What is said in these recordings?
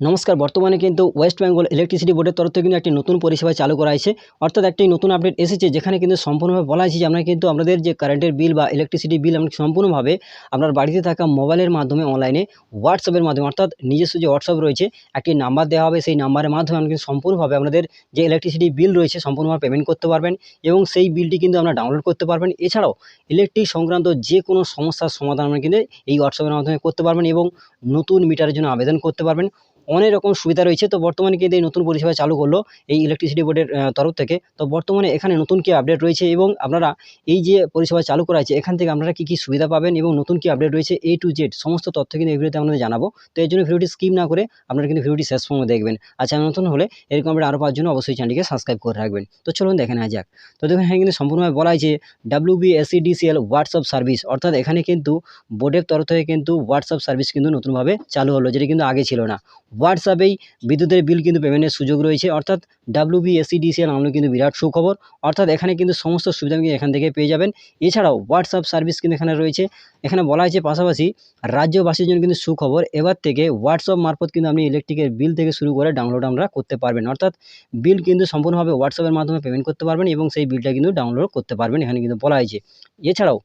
নমস্কার, বর্তমানে কিন্তু ওয়েস্ট বেঙ্গল ইলেকট্রিসিটি বোর্ডের তরফ থেকে কিন্তু একটি নতুন পরিষেবা চালু করা হয়েছে। অর্থাৎ একটি নতুন আপডেট এসেছে, যেখানে কিন্তু সম্পূর্ণভাবে বলা হয়েছে যে আমরা কিন্তু আমাদের যে কারেন্টের বিল বা ইলেকট্রিসিটি বিল আমরা সম্পূর্ণভাবে আপনার বাড়িতে থাকা মোবাইলের মাধ্যমে অনলাইনে হোয়াটসঅ্যাপের মাধ্যমে, অর্থাৎ নিজস্ব যে হোয়াটসঅ্যাপ রয়েছে, একটি নাম্বার দেওয়া হবে। সেই নাম্বারের মাধ্যমে আমরা কিন্তু সম্পূর্ণভাবে আপনাদের যে ইলেকট্রিসিটি বিল রয়েছে, সম্পূর্ণভাবে পেমেন্ট করতে পারবেন এবং সেই বিলটি কিন্তু আপনারা ডাউনলোড করতে পারবেন। এছাড়াও ইলেকট্রিক সংক্রান্ত যে কোনো সমস্যার সমাধান আমরা কিন্তু এই হোয়াটসঅ্যাপের মাধ্যমে করতে পারবেন এবং নতুন মিটারের জন্য আবেদন করতে পারবেন। অনেক রকম সুবিধা রয়েছে। তো বর্তমানে কিন্তু এই নতুন পরিষেবা চালু করল এই ইলেকট্রিসিটি বোর্ডের তরফ থেকে। তো বর্তমানে এখানে নতুন কি আপডেট রয়েছে এবং আপনারা এই যে পরিষেবা চালু করা হয়েছে, এখান থেকে আপনারা কী কী সুবিধা পাবেন এবং নতুন কি আপডেট রয়েছে এ টু জেড সমস্ত তথ্য কিন্তু এই ভিডিওতে আপনাদের জানাব। তো এর জন্য ভিডিওটি স্কিপ না করে আপনারা কিন্তু ভিডিওটি শেষ পর্যন্ত দেখবেন। আচ্ছা নতুন হলে এরকম আপডেট আরও পাওয়ার জন্য অবশ্যই চ্যানেলটিকে সাবস্ক্রাইব করে রাখবেন। তো চলুন দেখে নেওয়া যাক। তো দেখুন, এখানে কিন্তু সম্পূর্ণভাবে বলা হয়েছে W B SEDCL WhatsApp service অর্থাৎ এখানে কিন্তু বোর্ডের তরফ থেকে কিন্তু হোয়াটসঅ্যাপ সার্ভিস কিন্তু নতুনভাবে চালু হলো, যেটা কিন্তু আগে ছিল না। হোয়াটসঅ্যাপেই বিদ্যুতের বিল কিন্তু পেমেন্টের সুযোগ রয়েছে। অর্থাৎ ডাব্লিউ বি এসিডিসিএল নামলো কিন্তু বিরাট সুখবর। অর্থাৎ এখানে কিন্তু সমস্ত সুবিধা কিন্তু এখান থেকে পেয়ে যাবেন। এছাড়াও হোয়াটসঅ্যাপ সার্ভিস কিন্তু এখানে রয়েছে। এখানে বলা হয়েছে পাশাপাশি রাজ্যবাসীর জন্য কিন্তু সুখবর। এবার থেকে হোয়াটসঅ্যাপ মারফত কিন্তু আপনি ইলেকট্রিকের বিল থেকে শুরু করে ডাউনলোড আমরা করতে পারবেন। অর্থাৎ বিল কিন্তু সম্পূর্ণভাবে হোয়াটসঅ্যাপের মাধ্যমে পেমেন্ট করতে পারবেন এবং সেই বিলটা কিন্তু ডাউনলোড করতে পারবেন এখানে কিন্তু বলা হয়েছে। এছাড়াও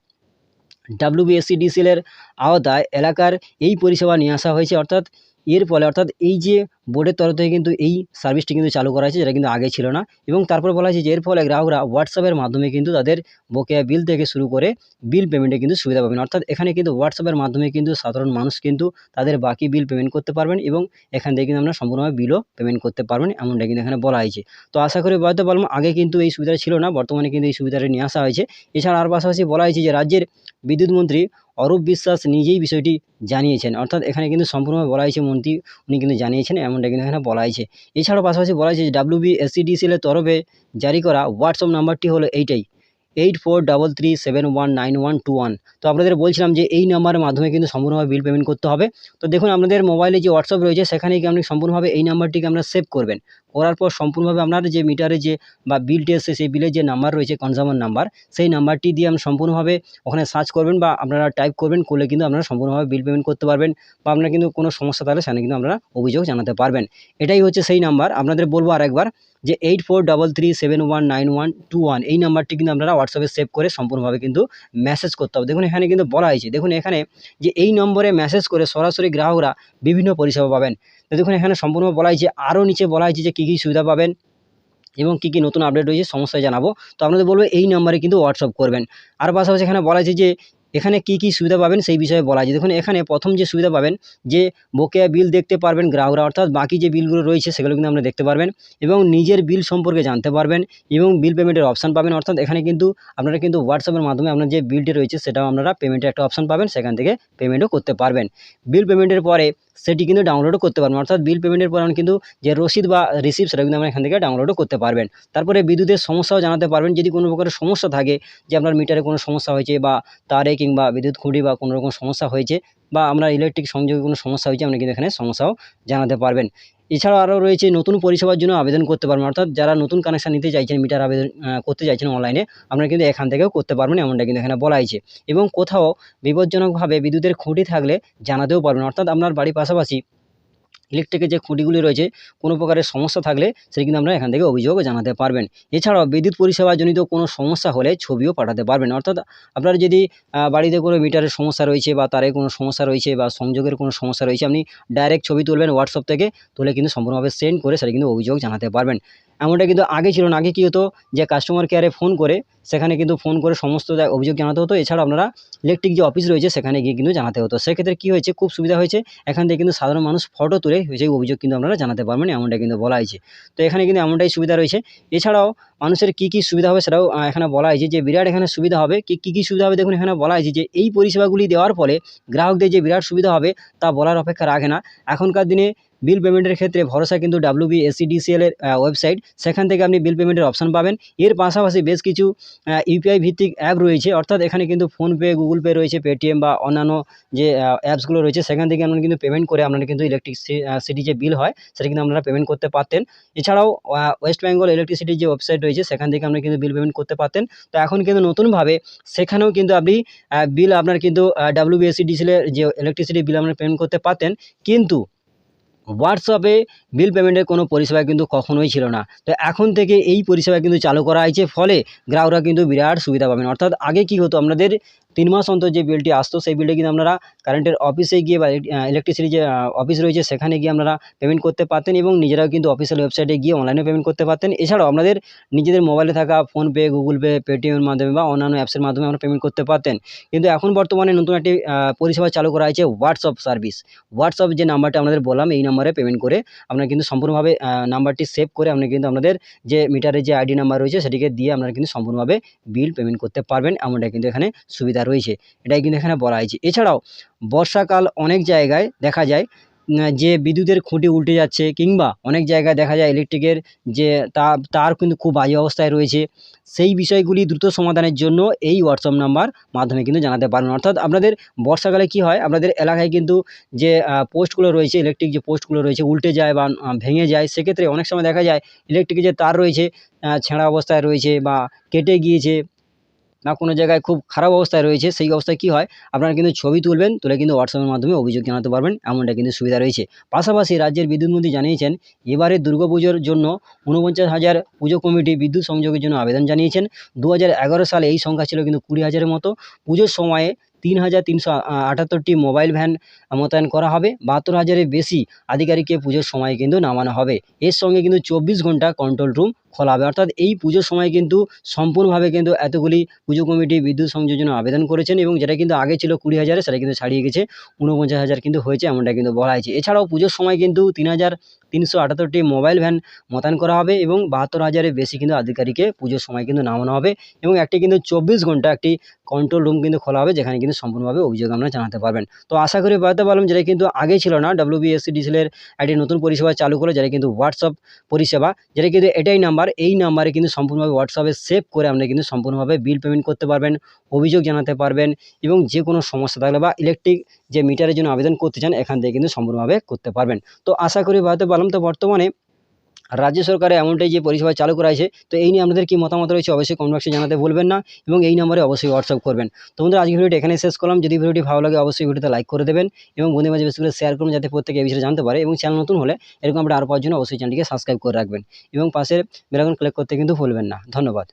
ডাব্লিউবিএসসিডিসিএল এর আওতায় এলাকার এই পরিষেবা নিয়ে আসা হয়েছে। অর্থাৎ এর ফলে অর্থাৎ এই যে বোর্ডের তরফ থেকে কিন্তু এই সার্ভিসটি কিন্তু চালু করা হয়েছে, যেটা কিন্তু আগে ছিল না। এবং তারপর বলা হয়েছে যে এর ফলে গ্রাহকরা হোয়াটসঅ্যাপের মাধ্যমে কিন্তু তাদের বকেয়া বিল থেকে শুরু করে বিল পেমেন্টে কিন্তু সুবিধা পাবেন। অর্থাৎ এখানে কিন্তু হোয়াটসঅ্যাপের মাধ্যমে কিন্তু সাধারণ মানুষ কিন্তু তাদের বাকি বিল পেমেন্ট করতে পারবেন এবং এখান থেকে কিন্তু আমরা সম্পূর্ণভাবে বিলও পেমেন্ট করতে পারবেন, এমনটা কিন্তু এখানে বলা হয়েছে। তো আশা করি বলতে পারলাম, আগে কিন্তু এই সুবিধাটা ছিল না, বর্তমানে কিন্তু এই সুবিধাটা নিয়ে আসা হয়েছে। এছাড়া আর পাশাপাশি বলা হয়েছে যে রাজ্যের বিদ্যুৎ মন্ত্রী অরূপ বিশ্বাস নিজেই বিষয়টি জানিয়েছেন। অর্থাৎ এখানে কিন্তু সম্পূর্ণভাবে বলা হয়েছে মন্ত্রী, উনি কিন্তু জানিয়েছেন, এমনটা কিন্তু এখানে বলা হয়েছে। এছাড়াও পাশাপাশি বলা হয়েছে যে ডাব্লিউবি এসিডিসিএল এর তরফে জারি করা হোয়াটসঅ্যাপ নাম্বারটি হলো এইটাই। Eight four double three seven one nine one two one তো আপনাদের বলছিলাম যে এই নাম্বারের মাধ্যমে কিন্তু সম্পূর্ণভাবে বিল পেমেন্ট করতে হবে। তো দেখুন, আপনাদের মোবাইলে যে হোয়াটসঅ্যাপ রয়েছে সেখানে কি আপনি সম্পূর্ণভাবে এই নাম্বারটিকে আমরা সেভ করবেন। করার পর সম্পূর্ণভাবে আপনার যে মিটারে যে বা বিলটি এসছে, সেই বিলের যে নাম্বার রয়েছে কনজামার নাম্বার সেই নাম্বারটি দিয়ে আপনি সম্পূর্ণভাবে ওখানে সার্চ করবেন বা আপনারা টাইপ করবেন, করলে কিন্তু আপনারা সম্পূর্ণভাবে বিল পেমেন্ট করতে পারবেন বা আপনার কিন্তু কোনো সমস্যা থাকলে সেখানে কিন্তু আপনারা অভিযোগ জানাতে পারবেন। এটাই হচ্ছে সেই নাম্বার আপনাদের বলব আরেকবার যে eight four three seven one nine one two one এই নাম্বারটি কিন্তু আপনারা হোয়াটসঅ্যাপে সেভ করে সম্পূর্ণভাবে কিন্তু মেসেজ করতে হবে। দেখুন, এখানে কিন্তু বলা হয়েছে, দেখুন এখানে যে এই নম্বরে মেসেজ করে সরাসরি গ্রাহকরা বিভিন্ন পরিষেবা পাবেন। তো দেখুন, এখানে সম্পূর্ণ বলা হয়েছে আরও নিচে বলা হয়েছে যে কী কী সুবিধা পাবেন এবং কী কী নতুন আপডেট রয়েছে, সমস্যায় জানাব। তো আপনাদের বলব, এই নাম্বারে কিন্তু হোয়াটসঅ্যাপ করবেন। আর পাশাপাশি এখানে বলা হয়েছে যে এখানে কী কী সুবিধা পাবেন সেই বিষয়ে বলা আছে। দেখুন, এখানে প্রথম যে সুবিধা পাবেন, যে বকেয়া বিল দেখতে পারবেন গ্রাহকরা, অর্থাৎ বাকি যে বিলগুলো রয়েছে সেগুলো কিন্তু আপনারা দেখতে পারবেন এবং নিজের বিল সম্পর্কে জানতে পারবেন এবং বিল পেমেন্টের অপশান পাবেন। অর্থাৎ এখানে কিন্তু আপনারা কিন্তু হোয়াটসঅ্যাপের মাধ্যমে আপনার যে বিলটি রয়েছে সেটাও আপনারা পেমেন্টের একটা অপশান পাবেন, সেখান থেকে পেমেন্টও করতে পারবেন। বিল পেমেন্টের পরে সেটি কিন্তু ডাউনলোডও করতে পারবেন, অর্থাৎ বিল পেমেন্টের পর কিন্তু যে রসিদ বা রিসিপ্ট সেটা কিন্তু আপনারা এখান থেকে ডাউনলোডও করতে পারবেন। তারপরে বিদ্যুতের সমস্যাও জানাতে পারবেন, যদি কোনো প্রকারের সমস্যা থাকে, যে আপনার মিটারে কোনো সমস্যা হয়েছে বা তারে কিংবা বিদ্যুৎ খুঁটি বা কোনো রকম সমস্যা হয়েছে বা আমরা ইলেকট্রিক সংযোগে কোনো সমস্যা হয়েছে, আপনি কিন্তু এখানে সমস্যাও জানাতে পারবেন। এছাড়াও আরও রয়েছে নতুন পরিষেবার জন্য আবেদন করতে পারবেন। অর্থাৎ যারা নতুন কানেকশান নিতে চাইছেন মিটার আবেদন করতে চাইছেন অনলাইনে আপনারা কিন্তু এখান থেকেও করতে পারবেন, এমনটা কিন্তু এখানে বলা হয়েছে। এবং কোথাও বিপজ্জনকভাবে বিদ্যুতের খুঁটি থাকলে জানাতেও পারবেন। অর্থাৎ আপনার বাড়ির পাশাপাশি ইলেকট্রিকের যে খুঁটিগুলি রয়েছে, কোনো প্রকারের সমস্যা থাকলে সেটি কিন্তু আপনারা এখান থেকে অভিযোগ জানাতে পারবেন। এছাড়াও বিদ্যুৎ পরিষেবাজনিত কোনো সমস্যা হলে ছবিও পাঠাতে পারবেন। অর্থাৎ আপনার যদি বাড়িতে কোনো মিটারের সমস্যা রয়েছে বা তারে কোনো সমস্যা রয়েছে বা সংযোগের কোনো সমস্যা রয়েছে, আপনি ডাইরেক্ট ছবি তুলবেন হোয়াটসঅ্যাপ থেকে, তুলে কিন্তু সম্পূর্ণভাবে সেন্ড করে সেটা কিন্তু অভিযোগ জানাতে পারবেন। এমনটা কিন্তু আগে ছিল না। আগে কী হতো যে কাস্টমার কেয়ারে ফোন করে, সেখানে কিন্তু ফোন করে সমস্ত অভিযোগ জানাতে হতো এছাড়া আপনারা ইলেকট্রিক যে অফিস রয়েছে, সেখানে গিয়ে কিন্তু জানাতে হতো। সেক্ষেত্রে কী হয়েছে? খুব সুবিধা হয়েছে। এখান থেকে কিন্তু সাধারণ মানুষ ফটো তুলে সেই অভিযোগ কিন্তু আপনারা জানাতে পারবেন, এমনটা কিন্তু বলা হয়েছে। তো এখানে কিন্তু এমনটাই সুবিধা রয়েছে। এছাড়াও মানুষের কী কী সুবিধা হবে সেটাও এখানে বলা হয়েছে যে বিরাট এখানে সুবিধা হবে। কি, কী কী সুবিধা হবে দেখুন, এখানে বলা হয়েছে যে এই পরিষেবাগুলি দেওয়ার ফলে গ্রাহকদের যে বিরাট সুবিধা হবে তা বলার অপেক্ষা রাখে না। এখনকার দিনে বিল পেমেন্টের ক্ষেত্রে ভরসা কিন্তু এসিডিসিএল এর ওয়েবসাইট সেখান থেকে আপনি বিল পেমেন্টের অপশান পাবেন। এর পাশাপাশি বেশ কিছু ইউপিআই ভিত্তিক অ্যাপ রয়েছে। অর্থাৎ এখানে কিন্তু ফোনপে গুগল পে রয়েছে পেটিএম বা অন্যান্য যে অ্যাপসগুলো রয়েছে, সেখান থেকে আপনারা কিন্তু পেমেন্ট করে আপনারা কিন্তু ইলেকট্রিক সিটি যে বিল হয়, সেটা কিন্তু আপনারা পেমেন্ট করতে পারতেন। এছাড়াও ওয়েস্ট বেঙ্গল ইলেকট্রিসিটির যে ওয়েবসাইট রয়েছে, সেখান থেকে আপনারা কিন্তু বিল পেমেন্ট করতে পারতেন। তো এখন কিন্তু নতুনভাবে সেখানেও কিন্তু আপনি বিল আপনার কিন্তু ডাব্লিউবিএসিডিসিএল এর যে ইলেকট্রিসিটি বিল আপনারা পেমেন্ট করতে পারতেন। কিন্তু হোয়াটসঅ্যাপে বিল পেমেন্টের কোনো পরিষেবা কিন্তু কখনোই ছিল না। তো এখন থেকে এই পরিষেবা কিন্তু চালু করা হয়েছে, ফলে গ্রাহকরা কিন্তু বিরাট সুবিধা পাবেন। অর্থাৎ আগে কি হতো? আপনাদের তিন মাস অন্তর যে বিলটি আসতো, সেই বিলটি কিন্তু আপনারা কারেন্টের অফিসে গিয়ে বা ইলেকট্রিসিটি যে অফিস রয়েছে, সেখানে গিয়ে আপনারা পেমেন্ট করতে পারতেন এবং নিজেরাও কিন্তু অফিসিয়াল ওয়েবসাইটে গিয়ে অনলাইনে পেমেন্ট করতে পারতেন। এছাড়াও আপনাদের নিজেদের মোবাইলে থাকা ফোনপে গুগল পে পেটিএমের মাধ্যমে বা অন্যান্য অ্যাপসের মাধ্যমে আপনারা পেমেন্ট করতে পারতেন। কিন্তু এখন বর্তমানে নতুন একটি পরিষেবা চালু করা হয়েছে হোয়াটসঅ্যাপ সার্ভিস হোয়াটসঅ্যাপ যে নাম্বারটা আপনাদের বললাম, এই নাম্বারে পেমেন্ট করে আপনারা কিন্তু সম্পূর্ণভাবে নাম্বারটি সেভ করে আপনি কিন্তু আপনাদের যে মিটারের যে আইডি নাম্বার রয়েছে, সেটিকে দিয়ে আপনারা কিন্তু সম্পূর্ণভাবে বিল পেমেন্ট করতে পারবেন। এমনটা কিন্তু এখানে সুবিধা রয়েছে, এটাই কিন্তু এখানে বলা হয়েছে। এছাড়াও বর্ষাকাল অনেক জায়গায় দেখা যায় যে বিদ্যুতের খুঁটি উল্টে যাচ্ছে কিংবা অনেক জায়গায় দেখা যায় ইলেকট্রিকের যে তার কিন্তু খুব বাজে অবস্থায় রয়েছে। সেই বিষয়গুলি দ্রুত সমাধানের জন্য এই হোয়াটসঅ্যাপ নাম্বার মাধ্যমে কিন্তু জানাতে পারবেন অর্থাৎ আপনাদের বর্ষাকালে কি হয়, আপনাদের এলাকায় কিন্তু যে পোস্টগুলো রয়েছে ইলেকট্রিক যে পোস্টগুলো রয়েছে উল্টে যায় বা ভেঙে যায়, সেক্ষেত্রে অনেক সময় দেখা যায় ইলেকট্রিকের যে তার রয়েছে ছেঁড়া অবস্থায় রয়েছে বা কেটে গিয়েছে। না কোনো জায়গায় খুব খারাপ অবস্থায় রয়েছে, সেই অবস্থায় কি হয়? আপনারা কিন্তু ছবি তুলবেন, তুলে কিন্তু হোয়াটসঅ্যাপের মাধ্যমে অভিযোগ জানাতে পারবেন, এমনটা কিন্তু সুবিধা রয়েছে। পাশাপাশি রাজ্যের বিদ্যুৎমন্ত্রী জানিয়েছেন, এবারে দুর্গাপুজোর জন্য ঊনপঞ্চাশ হাজার পুজো কমিটি বিদ্যুৎ সংযোগের জন্য আবেদন জানিয়েছেন। দু হাজার এগারো সালে এই সংখ্যা ছিল কিন্তু কুড়ি হাজারের মতো। পুজোর সময়ে তিন হাজার তিনশো আটাত্তরটি মোবাইল ভ্যান মোতায়েন করা হবে। বাহাত্তর হাজারের বেশি আধিকারিককে পুজোর সময় কিন্তু নামানো হবে। এর সঙ্গে কিন্তু চব্বিশ ঘণ্টা কন্ট্রোল রুম খোলা হবে। অর্থাৎ এই পুজোর সময় কিন্তু সম্পূর্ণভাবে কিন্তু এতগুলি পুজো কমিটি বিদ্যুৎ সংযোগের জন্য আবেদন করেছেন এবং যেটা কিন্তু আগে ছিল কুড়ি হাজারে, সেটা কিন্তু ছাড়িয়ে গেছে। ঊনপঞ্চাশ হাজার কিন্তু হয়েছে, এমনটা কিন্তু বলা হয়েছে। এছাড়াও পুজোর সময় কিন্তু তিন হাজার তিনশো আটাত্তরটি মোবাইল ভ্যান মোতায়েন করা হবে এবং বাহাত্তর হাজারের বেশি কিন্তু আধিকারিককে পুজোর সময় কিন্তু নামানো হবে এবং একটি কিন্তু চব্বিশ ঘণ্টা একটি কন্ট্রোল রুম কিন্তু খোলা হবে যেখানে কিন্তু সম্পূর্ণভাবে অভিযোগ আপনারা জানাতে পারবেন। তো আশা করি বলতে পারলাম যেটা কিন্তু আগে ছিল না ডাব্লিউবিএসসিডিসিএলের একটি নতুন পরিষেবা চালু করে যেটা কিন্তু হোয়াটসঅ্যাপ পরিষেবা। যেটা কিন্তু এটাই নাম্বার এই নাম্বারে কিন্তু সম্পূর্ণভাবে হোয়াটসঅ্যাপে সেভ করে আপনি কিন্তু সম্পূর্ণভাবে বিল পেমেন্ট করতে পারবেন, অভিযোগ জানাতে পারবেন এবং যে কোনো সমস্যা থাকলে বা ইলেকট্রিক যে মিটারের জন্য আবেদন করতে চান, এখান থেকে কিন্তু সম্পূর্ণভাবে করতে পারবেন। তো আশা করি বলতে পারলাম তো বর্তমানে রাজ্য সরকারের এমনটাই যে পরিষেবা চালু করা হয়েছে, তো এই নিয়ে আপনাদের কি মতামত রয়েছে অবশ্যই কমেন্ট বক্সে জানাতে ভুলবেন না এবং এই নম্বরে অবশ্যই হোয়াটসঅ্যাপ করবেন। তো বন্ধুরা, আজকের ভিডিওটি এখানে শেষ করলাম। যদি ভিডিওটি ভালো লাগে, অবশ্যই ভিডিওতে লাইক করে দেবেন এবং বন্ধুদের মাঝে বেশি করে শেয়ার করুন যাতে প্রত্যেকে এই বিষয়ে জানতে পারে এবং চ্যানেল নতুন হলে এরকম আমরা আরও পাওয়ার জন্য অবশ্যই চ্যানেলটিকে সাবস্ক্রাইব করে রাখবেন এবং পাশের বেলাকন ক্লিক করতে কিন্তু ভুলবেন না। ধন্যবাদ।